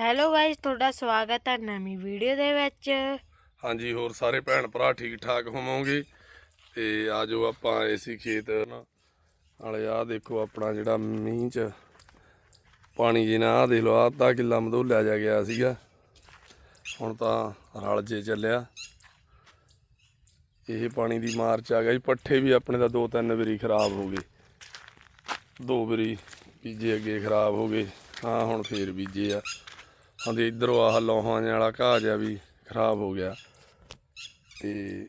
Hello guys, ਤੁਹਾਡਾ ਸਵਾਗਤ ਹੈ ਨਵੀਂ ਵੀਡੀਓ ਦੇ ਵਿੱਚ। ਹਾਂਜੀ, ਹੋਰ ਸਾਰੇ ਭੈਣ ਭਰਾ ਠੀਕ ਠਾਕ ਹੋਵੋਗੇ? ਤੇ ਆਜੋ ਆਪਾਂ ਏਸੀ ਖੇਤ ਨਾ। ਨਾਲੇ ਆਹ ਦੇਖੋ ਆਪਣਾ ਜਿਹੜਾ ਮੀਂਹ ਚ ਪਾਣੀ ਜੀ ਨਾ, ਆਹ ਦੇਖ ਲਓ, ਆਹ ਅੱਧਾ ਕਿੱਲਾ ਮਧੋਲਿਆ ਜਾ ਗਿਆ ਸੀਗਾ। ਹੁਣ ਤਾਂ ਰਲ ਜੇ ਚੱਲਿਆ। ਇਹ ਪਾਣੀ ਦੀ ਮਾਰ ਚ ਆ ਗਿਆ ਜੀ ਪੱਠੇ ਵੀ ਆਪਣੇ ਦਾ ਦੋ ਤਿੰਨ ਵਾਰੀ ਖਰਾਬ ਹੋ ਗਏ। ਦੋ ਵਾਰੀ ਬੀਜੇ ਅੱਗੇ ਖਰਾਬ ਹੋ ਗਏ। ਹਾਂ ਹੁਣ ਫੇਰ ਬੀਜੇ ਆ। ਹਾਂ ਤੇ ਇਧਰੋਂ ਆਹ ਲੋਹਾਂ ਜਿਹੇ ਵਾਲਾ ਘਾਹ ਜਿਹਾ ਵੀ ਖਰਾਬ ਹੋ ਗਿਆ। ਤੇ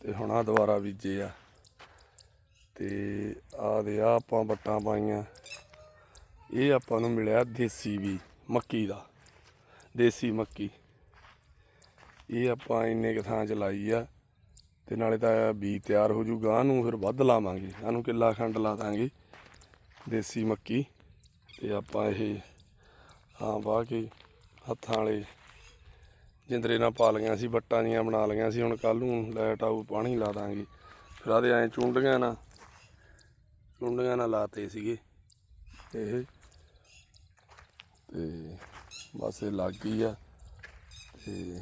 ਤੇ ਹੁਣ ਆ ਦੁਬਾਰਾ ਬੀਜੇ ਆ। ਤੇ ਆ ਦੇ ਆ ਆਪਾਂ ਵੱਟਾਂ ਪਾਈਆਂ। ਇਹ ਆਪਾਂ ਨੂੰ ਮਿਲਿਆ ਦੇਸੀ ਵੀ, ਮੱਕੀ ਦਾ। ਦੇਸੀ ਮੱਕੀ। ਇਹ ਆਪਾਂ ਇੰਨੇ ਕੁ ਥਾਂ ਚ ਲਾਈ ਆ। ਤੇ ਨਾਲੇ ਤਾਂ ਬੀ ਤਿਆਰ ਹੋ ਜੂ ਗਾਂ ਨੂੰ ਫਿਰ ਵੱਧ ਲਾਵਾਂਗੇ। ਇਹਨੂੰ ਕਿੱਲਾ ਖੰਡ ਲਾ ਦਾਂਗੇ, ਦੇਸੀ ਮੱਕੀ। ਤੇ ਆਪਾਂ ਇਹ ਹਾਂ ਵਾਹ ਕੇ ਹੱਥਾਂ ਵਾਲੇ ਜਿੰਦਰੇ ਨਾਲ ਪਾ ਲਈਆਂ ਸੀ, ਵੱਟਾਂ ਜੀਆਂ ਬਣਾ ਲਈਆਂ ਸੀ, ਹੁਣ ਕੱਲ ਨੂੰ ਲਾਈਟ ਆਊ, ਪਾਣੀ ਲਾ ਦਾਂਗੇ। ਫਿਰ ਆਦੇ ਐ ਚੁੰਡੀਆਂ ਨਾਲ ਚੁੰਡੀਆਂ ਨਾਲ ਲਾਤੇ ਸੀਗੇ। ਇਹ ਤੇ ਬਸ ਇਹ ਲੱਗ ਗਈ ਆ ਤੇ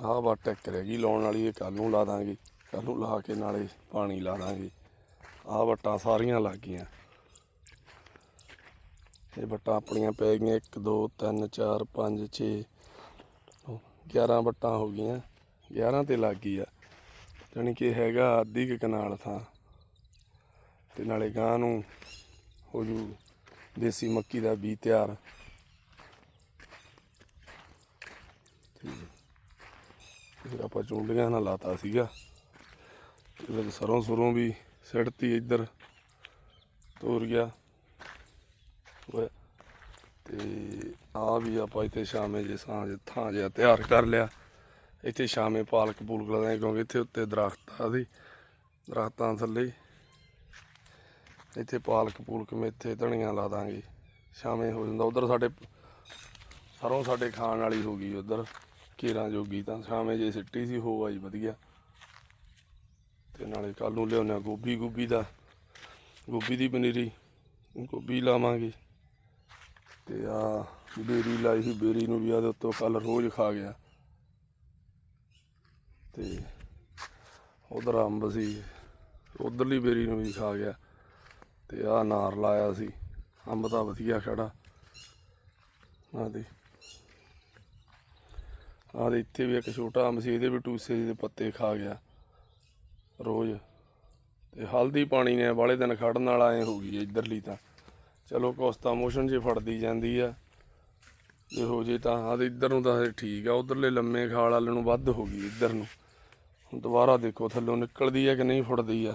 ਆਹ ਵਾ ਟੈਕ ਲਾਉਣ ਵਾਲੀ ਇਹ ਕੱਲ ਨੂੰ ਲਾ ਦਾਂਗੇ। ਕੱਲ ਨੂੰ ਲਾ ਕੇ ਨਾਲੇ ਪਾਣੀ ਲਾ ਦਾਂਗੇ। ਆਹ ਵੱਟਾਂ ਸਾਰੀਆਂ ਲੱਗ ਗਈਆਂ। ਇਹ ਵੱਟਾਂ ਆਪਣੀਆਂ ਪੈ ਗਈਆਂ। 1 2 3 4 5 6 11 ਵੱਟਾਂ ਹੋ ਗਈਆਂ। 11 ਤੇ ਲੱਗ ਗਈ ਆ। ਜਾਣੀ ਕਿ ਹੈਗਾ ਅੱਧੀ ਕੁ ਕਨਾਲ ਥਾਂ। ਤੇ ਨਾਲੇ ਗਾਂ ਨੂੰ ਹੋ ਜੂ ਦੇਸੀ ਮੱਕੀ ਦਾ ਬੀ ਤਿਆਰ। ਫਿਰ ਆਪਾਂ ਚੁੰਡੀਆਂ ਨਾਲ ਲਾਤਾ ਸੀਗਾ। ਤੇ ਵਿੱਚ ਸਰੋਂ ਸੁਰੋਂ ਵੀ ਸਿੱਟਤੀ ਇੱਧਰ ਤੋਰ ਗਿਆ। ਹੋਇਆ। ਤੇ ਆ ਵੀ ਆਪਾਂ ਇੱਥੇ ਸ਼ਾਮੇ ਜੇ ਸਾਂਝ ਥਾਂ ਜਿਹਾ ਤਿਆਰ ਕਰ ਲਿਆ। ਇੱਥੇ ਸ਼ਾਮੇ ਪਾਲਕ ਪੂਲਕ ਲਾਉਂਦੇ ਕਿਉਂਕਿ ਇੱਥੇ ਉੱਤੇ ਦਰਖਤ ਆ ਦੀ ਦਰਖਤਾਂ ਥੱਲੇ। ਇੱਥੇ ਪਾਲਕ ਪੂਲਕ ਮੇਥੇ ਧਣੀਆਂ ਲਾ ਦਾਂਗੇ। ਸ਼ਾਮੇ ਹੋ ਜਾਂਦਾ। ਉਧਰ ਸਾਡੇ ਸਰੋਂ ਸਾਡੇ ਖਾਣ ਵਾਲੀ ਹੋ ਗਈ ਉਧਰ। ਕੀਰਾਂ ਜੋਗੀ ਤਾਂ ਸ਼ਾਮੇ ਜੇ ਸਿੱਟੀ ਸੀ ਹੋ ਆਈ ਵਧੀਆ। ਤੇ ਨਾਲੇ ਕੱਲ ਨੂੰ ਲਿਆਉਂਦੇ ਹਾਂ ਗੋਭੀ ਗੋਭੀ ਦਾ, ਗੋਭੀ ਦੀ ਪਨੀਰੀ, ਗੋਭੀ ਲਾਵਾਂਗੇ। ਤੇ ਆ ਬੇਰੀ ਲਾਈ ਸੀ, ਬੇਰੀ ਨੂੰ ਵੀ ਆਦੇ ਉੱਤੋਂ ਕੱਲ ਰੋਜ਼ ਖਾ ਗਿਆ। ਤੇ ਉਧਰ ਅੰਬ ਸੀ, ਉਧਰਲੀ ਬੇਰੀ ਨੂੰ ਵੀ ਖਾ ਗਿਆ। ਤੇ ਆ ਨਾਰ ਲਾਇਆ ਸੀ, ਅੰਬ ਤਾਂ ਵਧੀਆ ਖੜਾ। ਆ ਦੇ ਆ ਦੇ ਇੱਥੇ ਵੀ ਇੱਕ ਛੋਟਾ ਅੰਬ ਸੀ, ਇਹਦੇ ਵੀ ਟੂਸੇ ਦੇ ਪੱਤੇ ਖਾ ਗਿਆ। ਰੋਜ਼। ਤੇ ਹਲਦੀ ਪਾਣੀ ਨੇ ਵਾਲੇ ਦਿਨ ਖੜਨ ਨਾਲ ਐ ਹੋ ਗਈ ਹੈ ਇੱਧਰਲੀ ਤਾਂ। ਚਲੋ ਕੋਸਤਾ ਮੋਸ਼ਨ ਜੇ ਫੜਦੀ ਜਾਂਦੀ ਆ। ਜੇ ਹੋ ਜੇ ਤਾਂ ਆ ਇੱਧਰ ਨੂੰ ਤਾਂ ਠੀਕ ਆ। ਉਧਰਲੇ ਲੰਮੇ ਖਾਲ ਵਾਲੇ ਨੂੰ ਵੱਧ ਹੋ ਗਈ ਇੱਧਰ ਨੂੰ। ਹੁਣ ਦੁਬਾਰਾ ਦੇਖੋ ਥੱਲੋਂ ਨਿਕਲਦੀ ਆ ਕਿ ਨਹੀਂ ਫੁੱਟਦੀ ਆ।